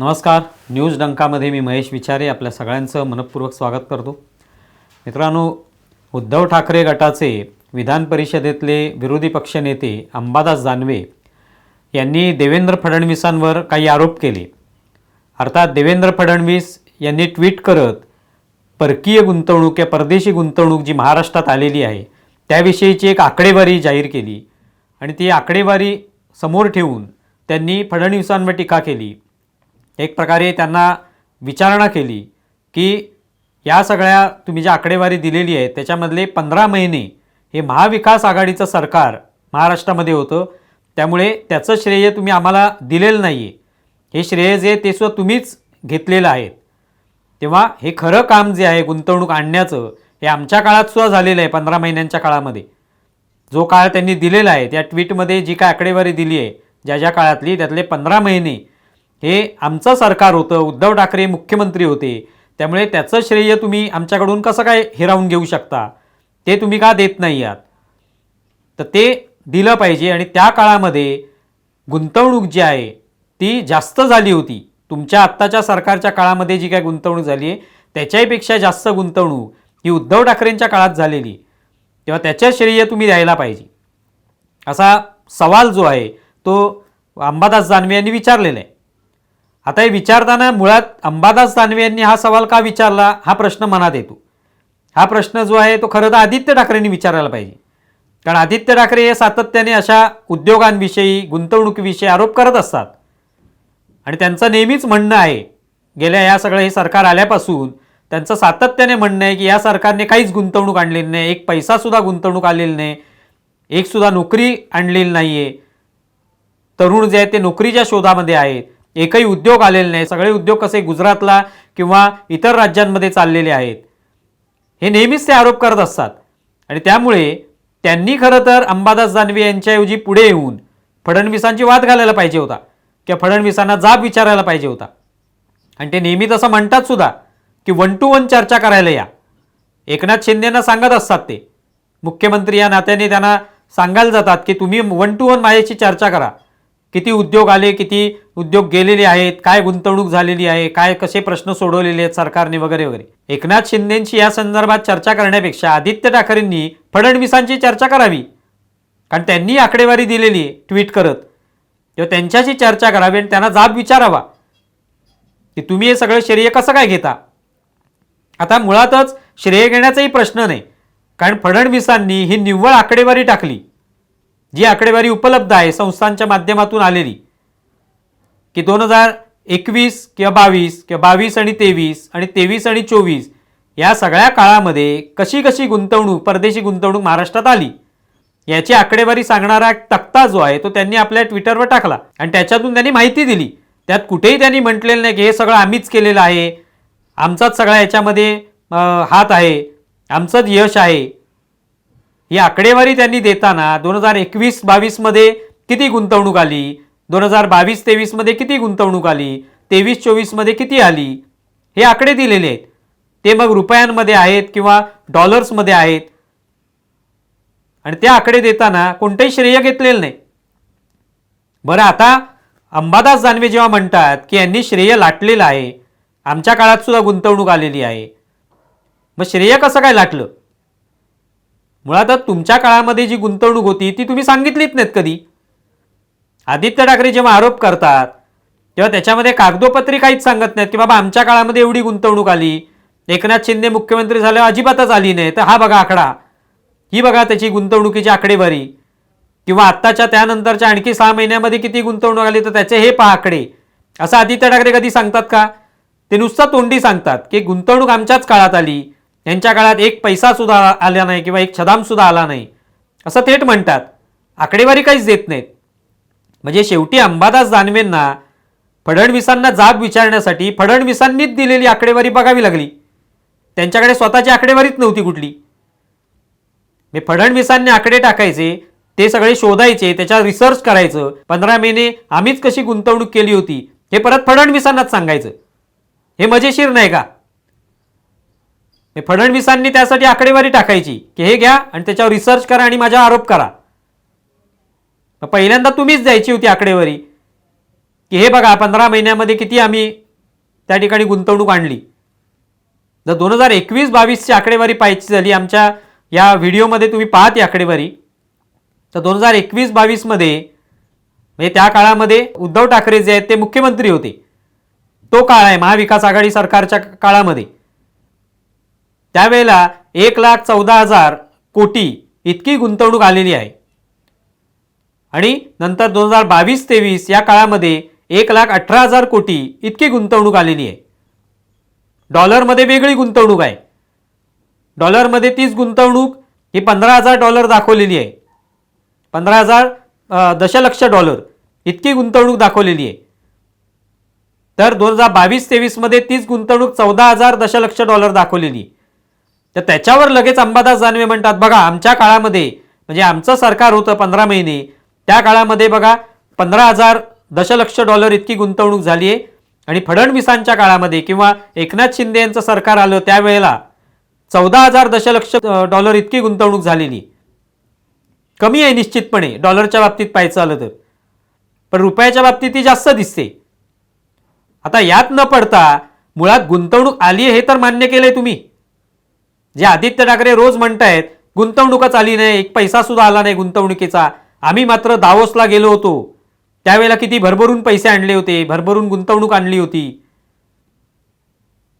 नमस्कार. न्यूज डंकामध्ये मी महेश विचारे आपल्या सगळ्यांचं मनपूर्वक स्वागत करतो. मित्रांनो उद्धव ठाकरे गटाचे विधान परिषदेतले विरोधी पक्षनेते अंबादास दानवे यांनी देवेंद्र फडणवीसांवर काही आरोप केले. अर्थात देवेंद्र फडणवीस यांनी ट्विट करत परकीय गुंतवणूक या परदेशी गुंतवणूक जी महाराष्ट्रात आलेली आहे त्याविषयीची एक आकडेवारी जाहीर केली. आणि ती आकडेवारी समोर ठेवून त्यांनी फडणवीसांवर टीका केली. एक प्रकारे त्यांना विचारणा केली की या सगळ्या तुम्ही जी आकडेवारी दिलेली आहे त्याच्यामधले पंधरा महिने हे महाविकास आघाडीचं सरकार महाराष्ट्रामध्ये होतं. त्यामुळे त्याचं श्रेय तुम्ही आम्हाला दिलेलं नाही आहे हे श्रेय जे ते सुद्धा तुम्हीच घेतलेलं आहे तेव्हा हे खरं काम जे आहे गुंतवणूक आणण्याचं हे आमच्या काळात सुद्धा झालेलं आहे पंधरा महिन्यांच्या काळामध्ये. जो काळ त्यांनी दिलेला आहे त्या ट्विटमध्ये जी काय आकडेवारी दिली आहे ज्या ज्या काळातली त्यातले पंधरा महिने हे आमचं सरकार होतं उद्धव ठाकरे मुख्यमंत्री होते. त्यामुळे त्याचं श्रेय तुम्ही आमच्याकडून कसं काय हिरावून घेऊ शकता? ते तुम्ही का देत नाही आहात? तर ते दिलं पाहिजे आणि त्या काळामध्ये गुंतवणूक जी आहे ती जास्त झाली होती. तुमच्या आत्ताच्या सरकारच्या काळामध्ये जी काय गुंतवणूक झाली आहे त्याच्याहीपेक्षा जास्त गुंतवणूक ही उद्धव ठाकरेंच्या काळात झालेली. तेव्हा त्याच्या श्रेय तुम्ही द्यायला पाहिजे. असा सवाल जो आहे तो अंबादास जानवे यांनी विचारलेला आहे. आता हे विचारताना मुळात अंबादास दानवे यांनी हा सवाल का विचारला हा प्रश्न मनात येतो. हा प्रश्न जो आहे तो खरं तर आदित्य ठाकरेंनी विचारायला पाहिजे. कारण आदित्य ठाकरे हे सातत्याने अशा उद्योगांविषयी गुंतवणुकीविषयी आरोप करत असतात. आणि त्यांचं नेहमीच म्हणणं आहे गेल्या या सगळं हे सरकार आल्यापासून त्यांचं सातत्याने म्हणणं आहे की या सरकारने काहीच गुंतवणूक आणलेली नाही एक पैसासुद्धा गुंतवणूक आलेली नाही एकसुद्धा नोकरी आणलेली नाही आहे तरुण जे आहेत ते नोकरीच्या शोधामध्ये आहेत. एकही उद्योग आलेले नाही. सगळे उद्योग कसे गुजरातला किंवा इतर राज्यांमध्ये चाललेले आहेत? हे नेहमीच ते आरोप करत असतात. आणि त्यामुळे त्यांनी खरं तर अंबादास दानवे यांच्याऐवजी पुढे येऊन फडणवीसांची वाद घालायला पाहिजे होता. किंवा फडणवीसांना जाब विचारायला पाहिजे होता. आणि ते नेहमी तसं म्हणतात सुद्धा की वन टू वन चर्चा करायला या. एकनाथ शिंदेना सांगत असतात ते. मुख्यमंत्री या नात्याने त्यांना सांगायला जातात की तुम्ही वन टू वन माझ्याशी चर्चा करा. किती उद्योग आले किती उद्योग गेलेले आहेत काय गुंतवणूक झालेली आहे काय कसे प्रश्न सोडवलेले आहेत सरकारने वगैरे वगैरे. एकनाथ शिंदेंशी या संदर्भात चर्चा करण्यापेक्षा आदित्य ठाकरेंनी फडणवीसांची चर्चा करावी. कारण त्यांनी आकडेवारी दिलेली आहे ट्विट करत. तेव्हा त्यांच्याशी चर्चा करावी आणि त्यांना जाब विचारावा. की तुम्ही हे सगळं श्रेय कसं काय घेता? आता मुळातच श्रेय घेण्याचाही प्रश्न नाही. कारण फडणवीसांनी ही निव्वळ आकडेवारी टाकली. जी आकडेवारी उपलब्ध आहे संस्थांच्या माध्यमातून आलेली की दोन हजार एकवीस किंवा बावीस किंवा बावीस आणि तेवीस आणि तेवीस आणि चोवीस या सगळ्या काळामध्ये कशी कशी गुंतवणूक परदेशी गुंतवणूक महाराष्ट्रात आली याची आकडेवारी सांगणारा एक तक्ता जो आहे तो त्यांनी आपल्या ट्विटरवर टाकला. आणि त्याच्यातून त्यांनी माहिती दिली. त्यात कुठेही त्यांनी म्हटलेलं नाही की हे सगळं आम्हीच केलेलं आहे. आमचाच सगळा याच्यामध्ये हात आहे. आमचंच यश आहे. ही आकडेवारी त्यांनी देताना दोन हजार एकवीस बावीसमध्ये किती गुंतवणूक आली? दोन हजार बावीस तेवीसमध्ये किती गुंतवणूक आली? तेवीस चोवीसमध्ये किती आली? हे आकडे दिलेले आहेत. ते मग रुपयांमध्ये आहेत किंवा डॉलर्समध्ये आहेत. आणि ते आकडे देताना कोणतेही श्रेय घेतलेलं नाही. बरं आता अंबादास दानवे जेव्हा म्हणतात की यांनी श्रेय लाटलेलं आहे आमच्या काळात सुद्धा गुंतवणूक आलेली आहे. मग श्रेय कसं काय लाटलं? मुळातच तुमच्या काळामध्ये जी गुंतवणूक होती ती तुम्ही सांगितलीच नाहीत कधी. आदित्य ठाकरे जेव्हा आरोप करतात तेव्हा त्याच्यामध्ये कागदोपत्री काहीच सांगत नाहीत की बाबा आमच्या काळामध्ये एवढी गुंतवणूक आली. एकनाथ शिंदे मुख्यमंत्री झाल्यावर अजिबातच आली नाही. तर हा बघा आकडा. ही बघा त्याची गुंतवणुकीची आकडेवारी. किंवा आत्ताच्या त्यानंतरच्या आणखी सहा महिन्यामध्ये किती गुंतवणूक आली तर त्याचे हे पहा आकडे. असं आदित्य ठाकरे कधी सांगतात का? ते नुसतं तोंडी सांगतात की गुंतवणूक आमच्याच काळात आली. यांच्या काळात एक पैसा सुद्धा आला नाही किंवा एक छदाम सुद्धा आला नाही. असं थेट म्हणतात. आकडेवारी काहीच देत नाहीत. म्हणजे शेवटी अंबादास दानवेंना फडणवीसांना जाब विचारण्यासाठी फडणवीसांनीच दिलेली आकडेवारी बघावी लागली. त्यांच्याकडे स्वतःची आकडेवारीच नव्हती कुठली. मी फडणवीसांनी आकडे टाकायचे ते सगळे शोधायचे त्याच्यावर रिसर्च करायचं. पंधरा महिने आम्हीच कशी गुंतवणूक केली होती हे परत फडणवीसांनाच सांगायचं. हे मजेशीर नाही का? फडणवीसांनी त्यासाठी आकडेवारी टाकायची की हे घ्या आणि त्याच्यावर रिसर्च करा आणि माझा आरोप करा. पहिल्यांदा तुम्हीच द्यायची होती आकडेवारी की हे बघा पंधरा महिन्यामध्ये किती आम्ही त्या ठिकाणी गुंतवणूक आणली. जर दोन हजार एकवीस बावीसची आकडेवारी पाहायची झाली आमच्या या व्हिडिओमध्ये तुम्ही पाहत ही आकडेवारी तर दोन हजार एकवीस बावीसमध्ये म्हणजे त्या काळामध्ये उद्धव ठाकरे जे आहेत ते मुख्यमंत्री होते. तो काळ आहे महाविकास आघाडी सरकारच्या काळामध्ये. त्यावेळेला एक लाख चौदा हजार कोटी इतकी गुंतवणूक आलेली आहे. आणि नंतर दोन हजार बावीस तेवीस या काळामध्ये एक लाख अठरा हजार कोटी इतकी गुंतवणूक आलेली आहे. डॉलरमध्ये वेगळी गुंतवणूक आहे. डॉलरमध्ये तीच गुंतवणूक ही पंधरा हजार डॉलर दाखवलेली आहे. पंधरा हजार दशलक्ष डॉलर इतकी गुंतवणूक दाखवलेली आहे. तर दोन हजार बावीस तेवीसमध्ये तीच गुंतवणूक चौदा हजार दशलक्ष डॉलर दाखवलेली तर त्याच्यावर लगेच अंबादास दानवे म्हणतात बघा आमच्या काळामध्ये म्हणजे आमचं सरकार होतं पंधरा महिने त्या काळामध्ये बघा पंधरा हजार दशलक्ष डॉलर इतकी गुंतवणूक झाली आहे. आणि फडणवीसांच्या काळामध्ये किंवा एकनाथ शिंदे यांचं सरकार आलं त्यावेळेला चौदा हजार दशलक्ष डॉलर इतकी गुंतवणूक झालेली. कमी आहे निश्चितपणे डॉलरच्या बाबतीत पाहायचं आलं तर. पण रुपयाच्या बाबतीत ती जास्त दिसते. आता यात न पडता मुळात गुंतवणूक आली आहे हे तर मान्य केलंय तुम्ही. जे आदित्य ठाकरे रोज म्हणतायत गुंतवणूकच आली नाही एक पैसा सुद्धा आला नाही गुंतवणुकीचा. आम्ही मात्र दावोसला गेलो होतो. त्यावेळेला किती भरभरून पैसे आणले होते भरभरून गुंतवणूक आणली होती.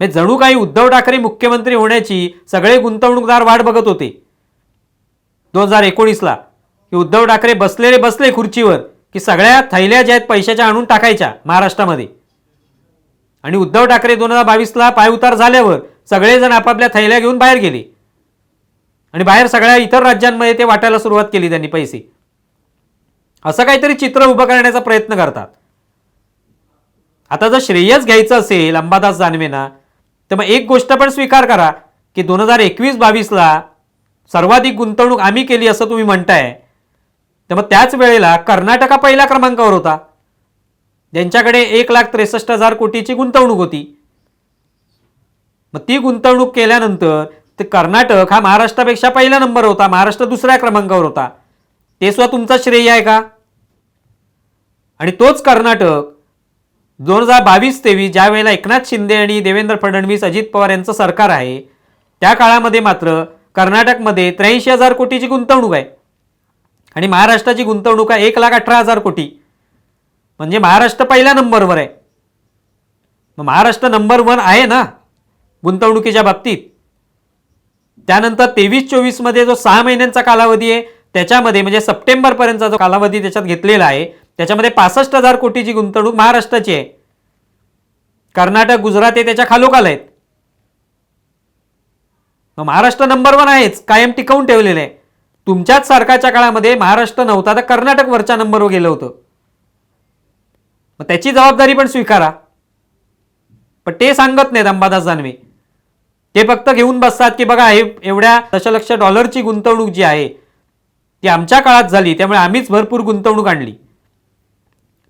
म्हणजे जणू काही उद्धव ठाकरे मुख्यमंत्री होण्याची सगळे गुंतवणूकदार वाट बघत होते. दोन हजार एकोणीसला की उद्धव ठाकरे बसलेले बसले खुर्चीवर की सगळ्या थैल्या ज्या आहेत पैशाच्या आणून टाकायच्या महाराष्ट्रामध्ये. आणि उद्धव ठाकरे दोन हजार बावीसला पायउतार झाल्यावर सगळेजण आपापल्या थैल्या घेऊन बाहेर गेले. आणि बाहेर सगळ्या इतर राज्यांमध्ये ते वाटायला सुरुवात केली त्यांनी पैसे. असं काहीतरी चित्र उभं करण्याचा प्रयत्न करतात. आता जर श्रेयस घ्यायचं असेल अंबादास दानवेना तर मग एक गोष्ट पण स्वीकार करा की दोन हजार एकवीस बावीसला सर्वाधिक गुंतवणूक आम्ही केली असं तुम्ही म्हणताय. तर मग त्याच वेळेला कर्नाटका पहिल्या क्रमांकावर होता. ज्यांच्याकडे एक लाख त्रेसष्ट हजार कोटीची गुंतवणूक होती. मग ती गुंतवणूक केल्यानंतर ते कर्नाटक हा महाराष्ट्रापेक्षा पहिला नंबर होता महाराष्ट्र दुसऱ्या क्रमांकावर होता. ते सुद्धा तुमचा श्रेय आहे का? आणि तोच कर्नाटक दोन हजार बावीस तेवीस ज्या वेळेला एकनाथ शिंदे आणि देवेंद्र फडणवीस अजित पवार यांचं सरकार आहे त्या काळामध्ये मात्र कर्नाटकमध्ये त्र्याऐंशी हजार कोटीची गुंतवणूक आहे. आणि महाराष्ट्राची गुंतवणूक आहे एक लाख अठरा हजार कोटी. म्हणजे महाराष्ट्र पहिल्या नंबरवर आहे. मग महाराष्ट्र नंबर वन आहे ना? गुंतवणुकीच्या बाबतीत. त्यानंतर तेवीस चोवीसमध्ये जो सहा महिन्यांचा कालावधी आहे त्याच्यामध्ये म्हणजे सप्टेंबरपर्यंतचा जो कालावधी त्याच्यात घेतलेला आहे त्याच्यामध्ये पासष्ट हजार कोटीची गुंतवणूक महाराष्ट्राची आहे. कर्नाटक गुजरात हे त्याच्या खालोखाल आहेत. मग महाराष्ट्र नंबर वन आहेच कायम टिकवून ठेवलेलं आहे. तुमच्याच सरकारच्या काळामध्ये महाराष्ट्र नव्हता तर कर्नाटक वरच्या नंबरवर गेलं होतं. मग त्याची जबाबदारी पण स्वीकारा. पण ते सांगत नाहीत अंबादास दानवे. ते फक्त घेऊन बसतात की बघा हे एवढ्या दशलक्ष डॉलरची गुंतवणूक जी आहे ती आमच्या काळात झाली त्यामुळे आम्हीच भरपूर गुंतवणूक आणली.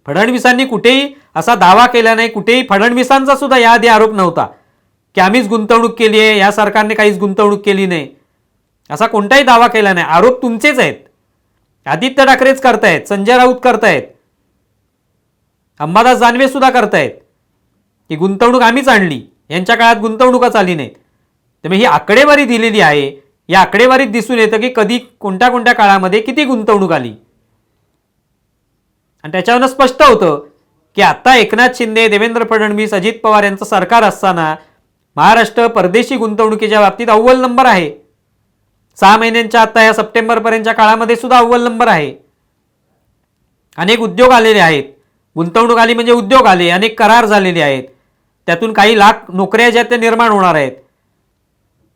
फडणवीसांनी कुठेही असा दावा केला नाही कुठेही फडणवीसांचा सुद्धा याआधी आरोप नव्हता की आम्हीच गुंतवणूक केली आहे या सरकारने काहीच गुंतवणूक केली नाही. असा कोणताही दावा केला नाही. आरोप तुमचेच आहेत. आदित्य ठाकरेच करतायत संजय राऊत करतायत अंबादास जानवे सुद्धा करतायत की गुंतवणूक आम्हीच आणली. यांच्या काळात गुंतवणूकच आली नाहीत. त्यामुळे ही आकडेवारी दिलेली आहे. या आकडेवारीत दिसून येतं की कधी कोणत्या कोणत्या काळामध्ये किती गुंतवणूक आली. आणि त्याच्यावरनं स्पष्ट होतं की आता एकनाथ शिंदे देवेंद्र फडणवीस अजित पवार यांचं सरकार असताना महाराष्ट्र परदेशी गुंतवणुकीच्या बाबतीत अव्वल नंबर आहे. सहा महिन्यांच्या आता या सप्टेंबरपर्यंतच्या काळामध्ये सुद्धा अव्वल नंबर आहे. अनेक उद्योग आलेले आहेत. गुंतवणूक आली म्हणजे उद्योग आले अनेक करार झालेले आहेत. त्यातून काही लाख नोकऱ्या ज्या त्या निर्माण होणार आहेत.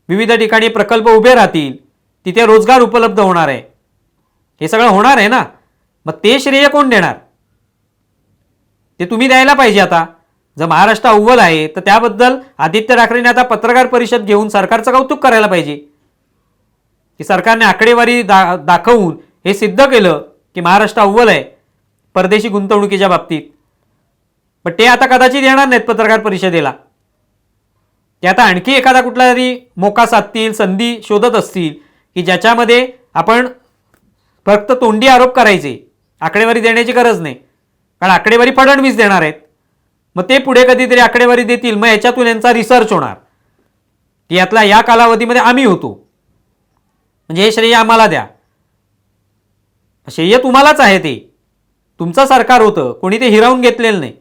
विविध ठिकाणी प्रकल्प उभे राहतील तिथे रोजगार उपलब्ध होणार आहे. हे सगळं होणार आहे ना? मग ते श्रेय कोण देणार? ते तुम्ही द्यायला पाहिजे आता. जर महाराष्ट्र अव्वल आहे तर त्याबद्दल आदित्य ठाकरेंनी आता पत्रकार परिषद घेऊन सरकारचं कौतुक करायला पाहिजे. की सरकारने आकडेवारी दा दाखवून हे सिद्ध केलं की महाराष्ट्र अव्वल आहे परदेशी गुंतवणुकीच्या बाबतीत. पण ते आता कदाचित येणार नाहीत पत्रकार परिषदेला. ते आता आणखी एखादा कुठला तरी मोका साधतील संधी शोधत असतील की ज्याच्यामध्ये आपण फक्त तोंडी आरोप करायचे आकडेवारी देण्याची गरज नाही. कारण आकडेवारी फडणवीस देणार आहेत. मग ते पुढे कधीतरी आकडेवारी देतील मग याच्यातून यांचा रिसर्च होणार. की यातला या कालावधीमध्ये आम्ही होतो. म्हणजे हे श्रेय आम्हाला द्या. श्रेय तुम्हालाच आहे ते. तुमचं सरकार होतं कोणी ते हिरावून घेतलेलं नाही.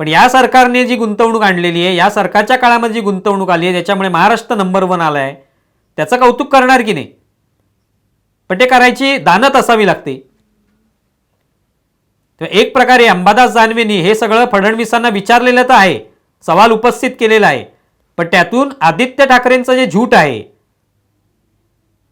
पण या सरकारने जी गुंतवणूक आणलेली आहे या सरकारच्या काळामध्ये जी गुंतवणूक आली आहे त्याच्यामुळे महाराष्ट्र नंबर वन आला आहे त्याचं कौतुक करणार की नाही? पण ते करायची दानत असावी लागते. तर एक प्रकारे अंबादास जानवेनी हे सगळं फडणवीसांना विचारलेलं तर आहे सवाल उपस्थित केलेला आहे पण त्यातून आदित्य ठाकरेंचं जे झूट आहे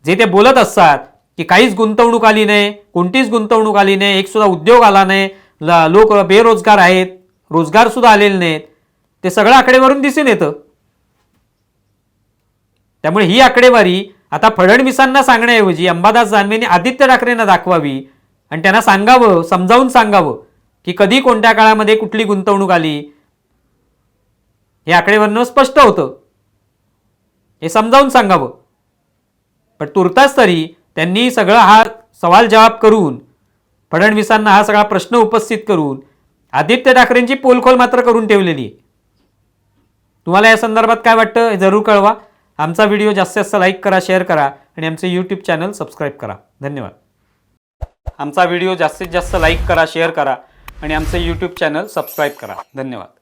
जे ते बोलत असतात की काहीच गुंतवणूक आली नाही कोणतीच गुंतवणूक आली नाही एक सुद्धा उद्योग आला नाही ल- लोक बेरोजगार आहेत रोजगार सुद्धा आलेले नाहीत. ते सगळं आकडेवारून दिसून येतं. त्यामुळे ही आकडेवारी आता फडणवीसांना सांगण्याऐवजी अंबादास दानवेंनी आदित्य ठाकरेंना दाखवावी आणि त्यांना सांगावं समजावून सांगावं की कधी कोणत्या काळामध्ये कुठली गुंतवणूक आली. हे आकडेवरनं स्पष्ट होतं. हे समजावून सांगावं. पण तुर्तास तरी त्यांनी सगळा हा सवाल जवाब करून फडणवीसांना हा सगळा प्रश्न उपस्थित करून आदित्य ठाकरेंची पोलखोल मात्र करून ठेवलेली आहे. तुम्हाला या संदर्भात काय वाटतं हे जरूर कळवा. आमचा व्हिडिओ जास्तीत जास्त लाईक करा शेअर करा आणि आमचे यूट्यूब चॅनल सबस्क्राईब करा. धन्यवाद. आमचा व्हिडिओ जास्तीत जास्त लाईक करा शेअर करा आणि आमचे यूट्यूब चॅनल सबस्क्राईब करा. धन्यवाद.